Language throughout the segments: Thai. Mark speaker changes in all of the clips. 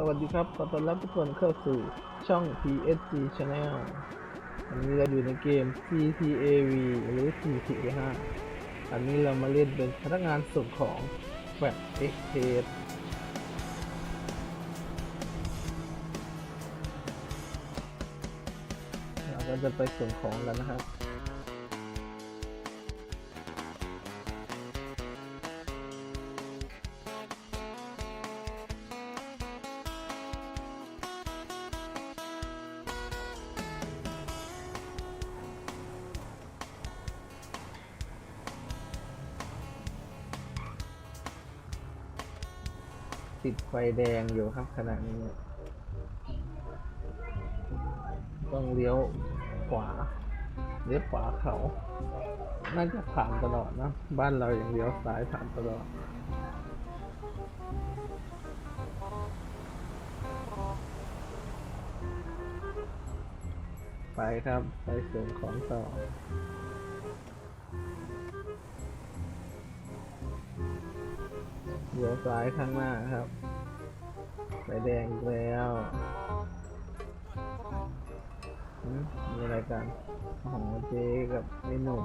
Speaker 1: สวัสดีครับ ขอต้อนรับทุกคนเข้าสู่ช่อง PSG Channel วันนี้เราอยู่ในเกม CTAV หรือ CTA5 อันนี้เรามาเล่นเป็นพนักงานส่งของแบบ x p r e s s เราก็จะไปส่งของกันนะครับ ติดไฟแดงอยู่ครับขณะนี้ ต้องเลี้ยวขวา เลี้ยวขวาเขา น่าจะผ่านตลอดนะ บ้านเราอย่างเลี้ยวซ้ายผ่านตลอดไปครับ ไปส่งของต่อ เลี้ยวซ้ายข้างหน้าครับไฟแดงอีกแล้วมีอะไรกันของเจ๊กับไอ้หนุ่ม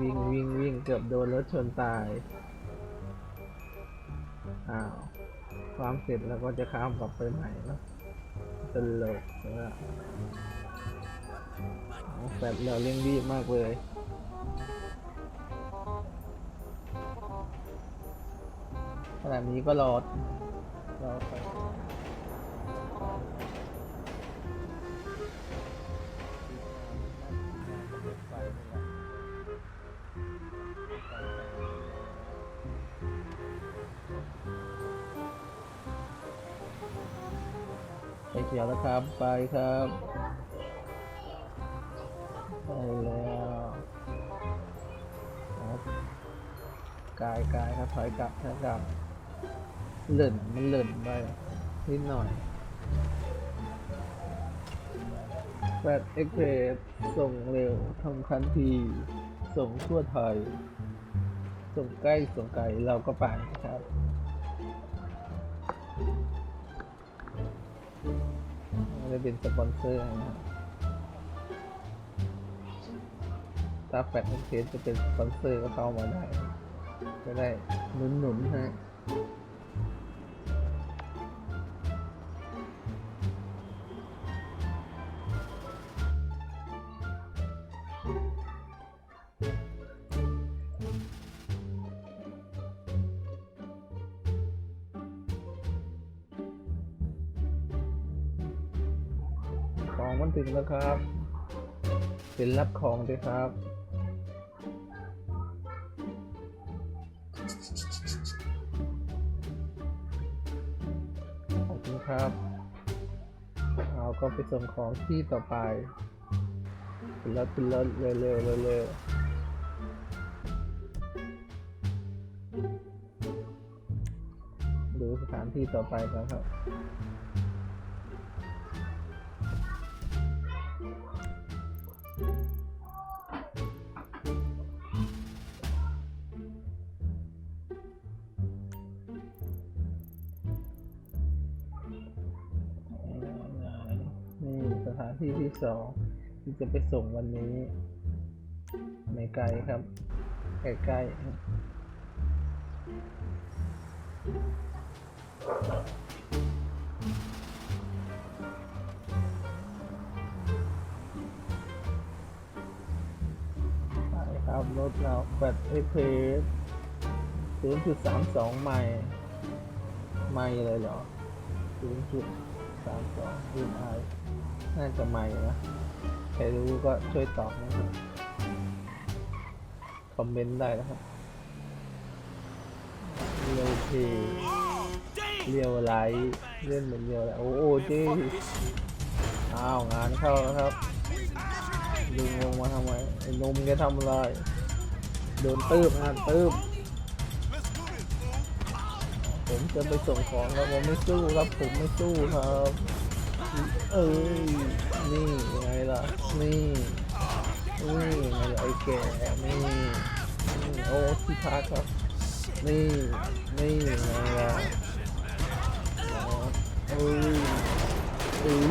Speaker 1: วิ่งวิ่งวิ่งเกือบโดนรถชนตาย อ้าว ความเสร็จแล้วก็จะข้ามกลับไปใหม่เนอะตลกนะแฟดเราเร่งรีบมากเลย ขณะนี้ก็รอรอไปไปเขียวแล้วครับ ไปครับไปแล้วกายกายครับถอยกลับถอยกลับ หล่นมันหล่นไปนิดหน่อยแฟดเอ็กเพรสส่งเร็วทำทันที ส่งทั่วไทย ส่งใกล้ ส่งไกล เราก็ไปครับไม่ได้เป็นสปอนเซอร์นะครับถ้าแฟดเอ็กเพรสจะเป็นสปอนเซอร์ก็เข้ามาได้ก็ได้หนุนๆให้ เป็นรับของด้วยครับ ขอบคุณครับ เอาก็ไปส่งของที่ต่อไปขึ้นรถขึ้นรถเร็วๆเร็วๆดูสถานที่ต่อไปกันครับ ถานที่ที่สองที่จะไปส่งวันนี้ไม่ไกลครับใกล้ๆครับครับรถเราแปดเอเพสศูนย์จุดสามสองไมล์ไมล์เลยเหรอศูนย์จุดสามสองรุ่นไอ น่าจะใหม่นะใครรู้ก็ช่วยตอบนะครับคอมเมนต์ได้นะครับเรียวเพย์เรียวไลท์เล่นเหมือนเรียวไลท์โอ้โหจ๊อ้าวงานเข้าแล้วครับลุงลงมาทำไมไอ้นมแกทำอะไรโดนตืบงานตืบผมจะไปส่งของครับผมไม่สู้ครับผมไม่สู้ครับ เอ้ยนี่ไงล่ะนี่นี่ไงล่ะไอ้แก่นี่ยโอ้ที่พักครับนี่นี่ไงล่ะเอ้ยเอ้ย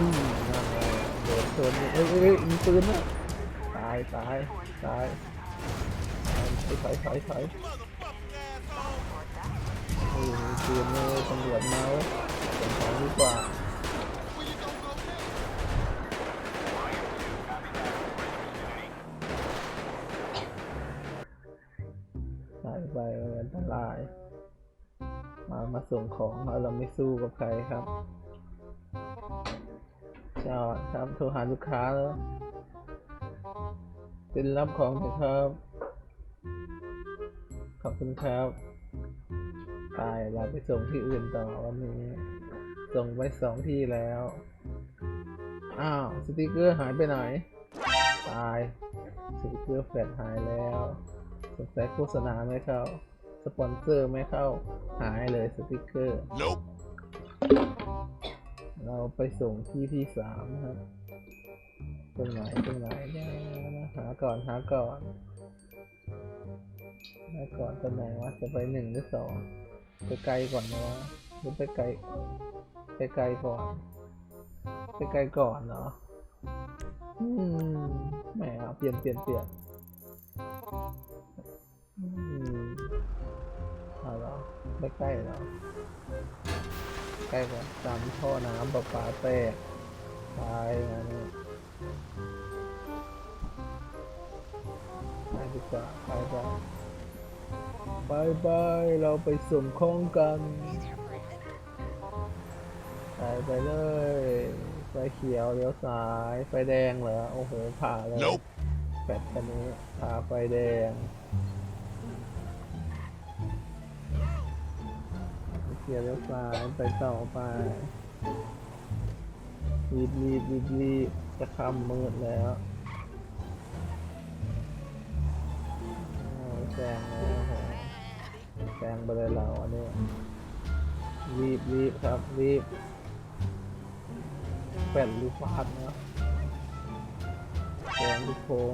Speaker 1: นั่นไงโดนชนเอ้ยเอ้ยมีปืนอะตายตายตายไปไปไปเออปืนเลยตำรวจเมาเป็นของดีกว่า ส่งของเราไม่สู้กับใครครับจอดครับโทรหาลูกค้าแล้วเป็นรับของเถอะครับ ขอบคุณครับตายเราไปส่งที่อื่นต่อวันนี้ ส่งไปสองที่แล้ว อ้าวสติกเกอร์หายไปไหน ตายสติกเกอร์แฟลชหายแล้วสงสัยโฆษณาไหม่เข้า สปอนเซอร์ไม่เข้าหายเลยสติกเกอร์
Speaker 2: Nope.
Speaker 1: เราไปส่งที่ที่สามครับตรงไหนตรงไหนเนี่ยนะหาก่อนหาก่อนหาก่อนตรงไหนวะจะไปหนึ่งหรือสองไปไกลก่อนนะวะหรือไปไกลไปไกลก่อน ไปไกลก่อนเหรออืมแหมเอาเปลี่ยนเปลี่ยนเปลี่ยนอืม เอาเหรอไม่ใกล้เหรอใกล้กว่าตามท่อน้ำประปาแตกตายนะเนี่ยไปดีกว่าไปไปไปไปเราไปส่งของกันไปไปเลย ไฟเขียวเลี้ยวซ้าย ไฟแดงเหรอ โอ้โห ผ่าเลย
Speaker 2: Nope.
Speaker 1: แปดคันนี้ผ่าไฟแดง เขียวเลี้ยวซ้ายไปต่อไปรีบรีบรีบรีบจะค่ำมืดแล้วแซงแล้วโอ้โหแซงไปเลยเราอันนี้รีบรีบครับรีบแป่นลูกฟาดนะแซงลูกโค้ง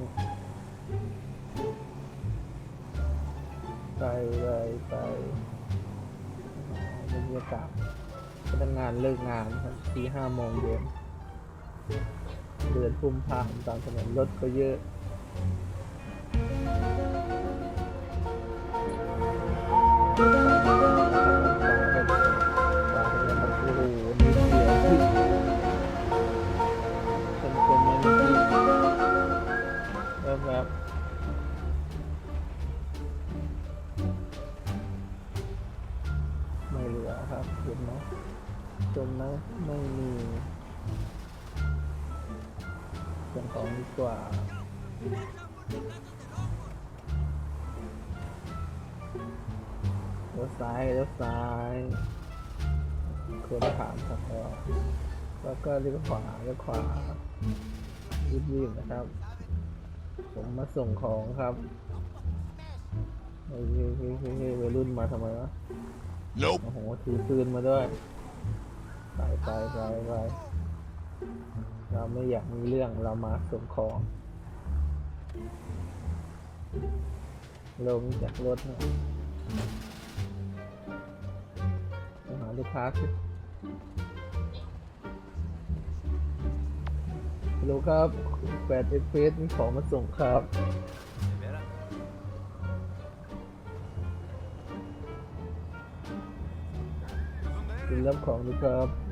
Speaker 1: ไปเลยไป บรรยากาศพนักงานเลิกงานครับที่ห้าโมงเย็นเดือนพุ่มพามตามถนนรถก็เยอะ ไม่มีเส่วนของดีกว่าเลี้ยวซ้ายเลี้ยวซ้ายคนผ่านครับแล้วแล้วก็เลี้ยวขวาเลี้ยวขวารีบๆนะครับ ผมมาส่งของครับเฮ้ยเฮ้ยเฮ้ยเฮ้ยเฮ้ยวัยรุ่นมาทำไมวะ
Speaker 2: Nope.
Speaker 1: โอ้โหถือปืนมาด้วย ไปไปไปไปเราไม่อยากมีเรื่องเรามาส่งของ ลงจากรถนะไปหาลูกค้าสิลโหลครับแปดเอฟเฟสมีของมาส่งครับคุณรับของดีครับ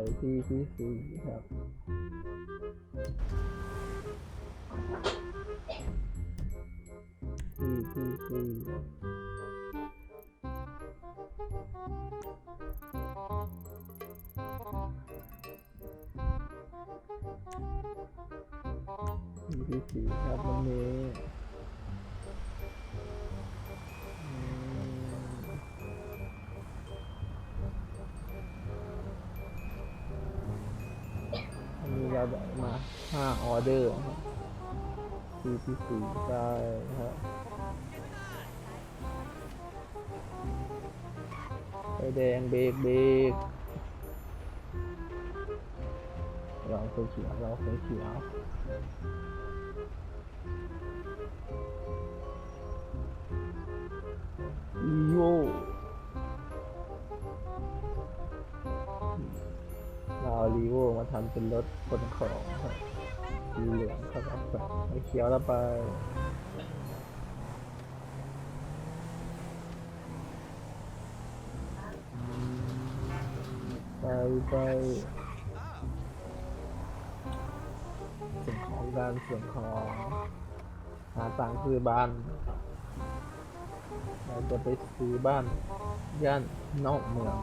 Speaker 1: ไปที่ที่สี่ครับที่ที่สี่ที่สี่ครับวันนี้ มาห้าออเดอร์ครับที่ที่สี่ได้ครับไฟแดงเบรกเบรกเราไฟเขียวเราไฟเขียวำเป็นรถขนของครับสีเหลืองครับไปไฟเขียวแล้วไปไปไปส่วนของการส่วนของหาตังค์ซื้อบ้าน เราจะไปซื้อบ้านย่านนอกเมือง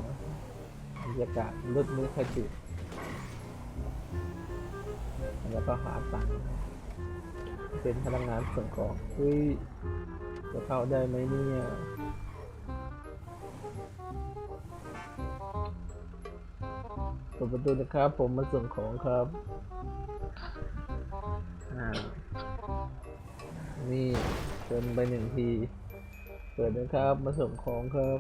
Speaker 1: บรรยากาศรถมือขจิต แล้วก็หาตังค์เป็นพนักงานส่งของเฮ้ยจะเข้าได้ไหมเนี่ยเปิดประตูนะครับ ผมมาส่งของครับนี่เดินไปหนึ่งที เปิดนะครับ มาส่งของครับ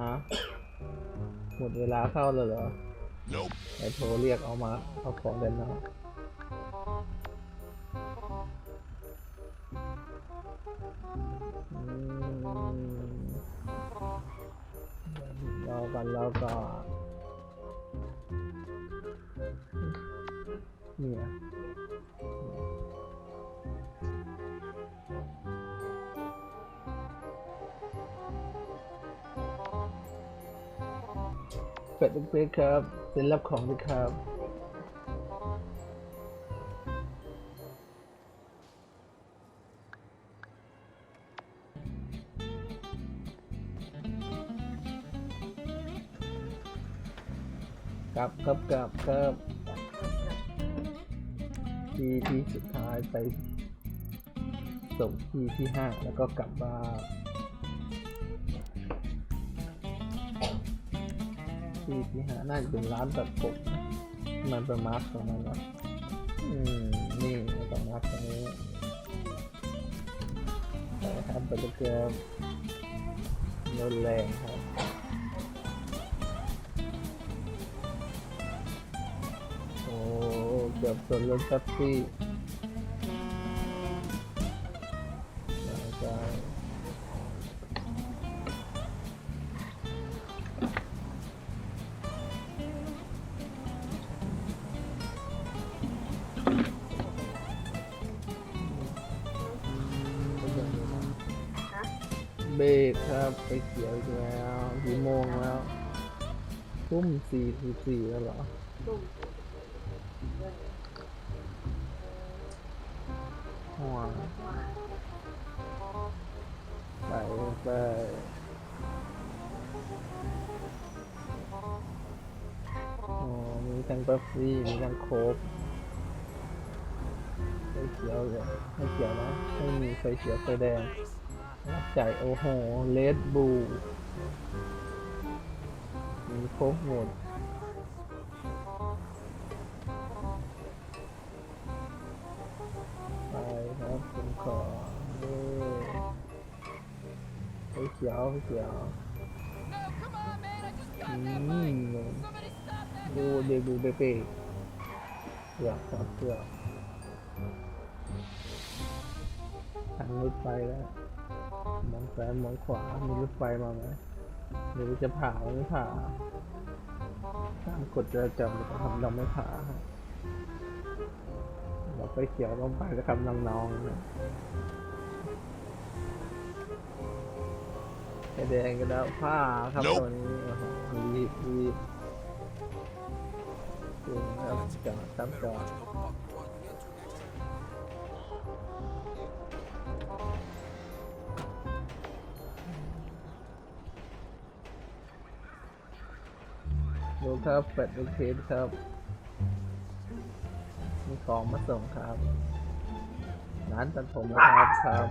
Speaker 1: ฮะหมดเวลาเข้าแล้วเหรอ ไอโทรเรียกเอามาเอาของเดินนะ เป็ดลูกเพชรครับเป็นรับของด้วยครับกลับครับกลับครับทีที่สุดท้ายไปส่งที่ที่ห้าแล้วก็กลับบ้าน ที่ที่ห้าน่าจะเป็นร้านตัดผมมันเป็นมาร์คตรงนั้นนะอืมนี่ไม่ต้องมาร์คตรงนี้ไปครับไปเลยครับรถแรงครับโอ้เกือบชนรถแท็กซี่ อีกแล้วกี่โมงแล้วทุ่มสี่สิบสี่แล้วเหรอห่วงไปไปโอ้มีทั้งเปปซี่ มีทั้งโค้กไฟเขียวเลยไม่เขียวนะไม่มีไฟเขียวไฟแดง จ่ายโอโหเลดบูมีครบหมดไปครับผมขอเย้ไปเขียวไปเขียวอืมดูเด็กดูเป๊ะๆเผือกครับเผือกทางรถไฟแล้ว ซ้ายมองขวา มีรถไฟมาไหมหรือจะผ่าหรือไม่ผ่าตามกฎจราจรจะทำเราไม่ผ่าครับเราไปเขียวลงไปแล้วครับน้องๆนะไอแดงก็แล้วผ้าครับ
Speaker 2: Nope
Speaker 1: ตัวนี้โอ้โหรีบรีบจริงครับจอดครับจอด ดูครับเป็ดลูกเทสครับ มีของมาส่งครับ ร้านตัดผมนะครับครับ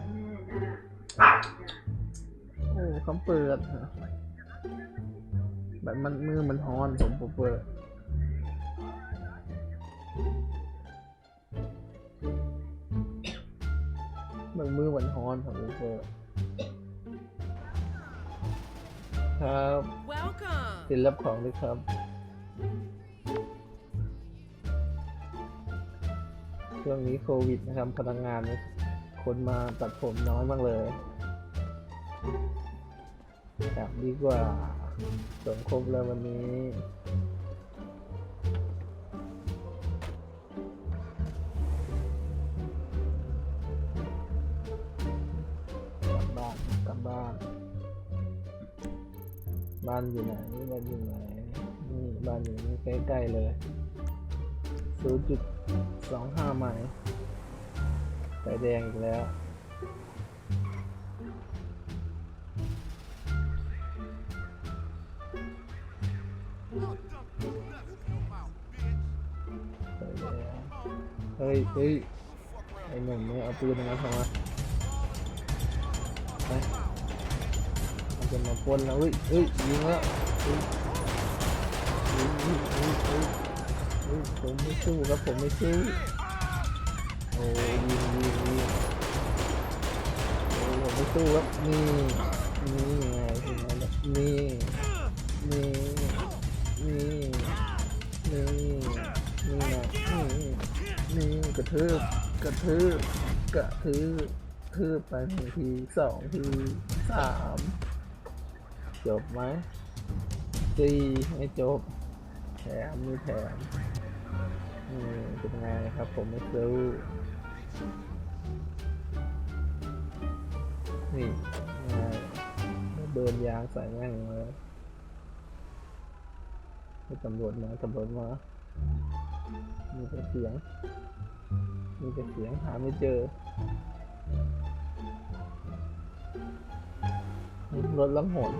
Speaker 1: โอ้เขาเปิดฮะแบบมันมือมันฮ้อนผมผมเปิดมันมือมันฮ้อนผมผมเปิดครับ
Speaker 3: Welcome.
Speaker 1: สินรับของด้วยครับ ช่วงนี้โควิดนะครับพนักงานคนมาตัดผมน้อยมากเลยกลับดีกว่าสมครบแล้ววันนี้กลับบ้านกลับบ้าน บ้านอยู่ไหนบ้านอยู่ไหนนี่บ้านอยู่นี่ใกล้ๆเลยศูนย์จุด สองห้าไมล์ไฟแดงอีกแล้วไฟแดงเฮ้ยเฮ้ยไอ้หนุ่มเนี่ยเอาปืนมาทำไมไปมันจะมาปนแล้วเฮ้ยเฮ้ยยิงแล้วเฮ้ยยิงยิงยิง ผมไม่สู้ครับผมไม่สู้โอ้ยยิงยิงยิงโอ้ผมไม่สู้ครับนี่นี่ไงเห็นไหมล่ะนี่นี่นี่นี่นี่นี่นี่กระทืบกระทืบกระทืบทืบไปหนึ่งทีสองทีสามจบไหมสี่ไม่จบแถมมีแถม เป็นไงครับผมไม่ซื้อนี่เดินยางใส่แม่งเลยให้ตำรวจมาตำรวจมามีแต่เสียง มีแต่เสียงหาไม่เจอ รถล่องหน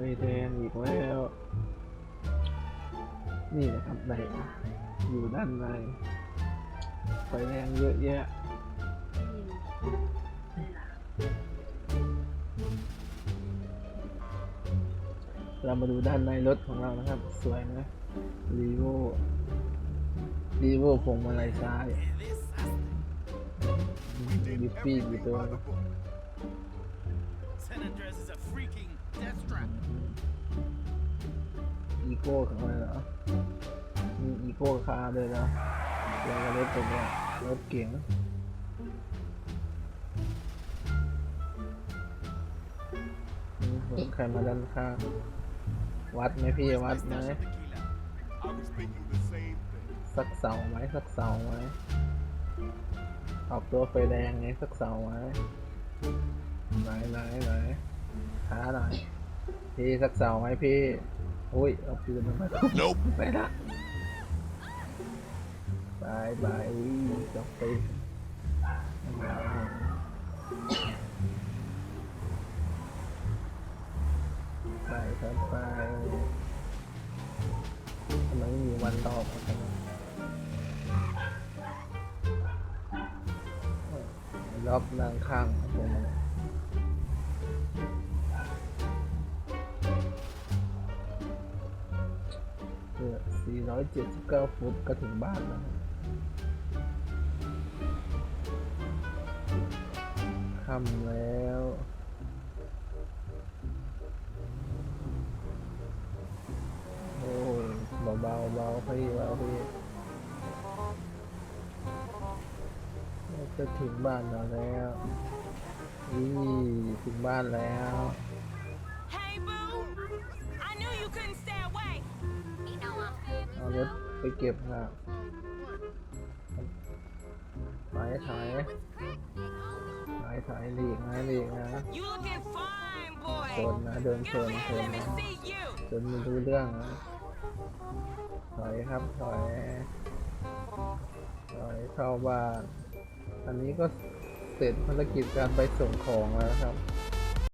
Speaker 1: ไฟแดงอีกแล้ว นี่นะครับในอยู่ด้านในไฟแดงเยอะแยะเรามาดูด้านในรถของเรานะครับ สวยนะรีโวรีโวพวงมาลัยซ้ายดิฟฟี่อยู่ตัว โก้ของมันเหรอมีอีโก้คาร์ด้วยนะแล้วก็รถตัวเนี้ยรถเก๋งนี่รถใครมาด้านข้าง วัดไหมพี่วัดไหมสักเสาไหมสักเสาไหมออกตัวไฟแดงไงสักเสาไหมไหนไหนไหนหาหน่อยพี่สักเสาไหมพี่ อุ้ย เอาปืนมา
Speaker 4: Nope.
Speaker 1: ไปละบายบายอุ้ยจบไปไปครับไปทำไมไม่มีวันตอบกันรอบนั่งข้างผม 479 ฟุตก็ถึงบ้านแล้วค่ำแล้วโอ้ยเบาๆเบาเบาพี่เบาพี่จะถึงบ้านเราแล้วอีถึงบ้านแล้ว เอารถไปเก็บครับถอยถอยถอยถอยหลีกนะหลีกนะ
Speaker 5: You looking fine, boy.
Speaker 1: ชนนะเดินช
Speaker 5: Get
Speaker 1: นชนนะจนไม่รู้เรื่องนะถอยครับถอยถอยเข้าบ้าน อันนี้ก็เสร็จภารกิจการไปส่งของแล้วครับ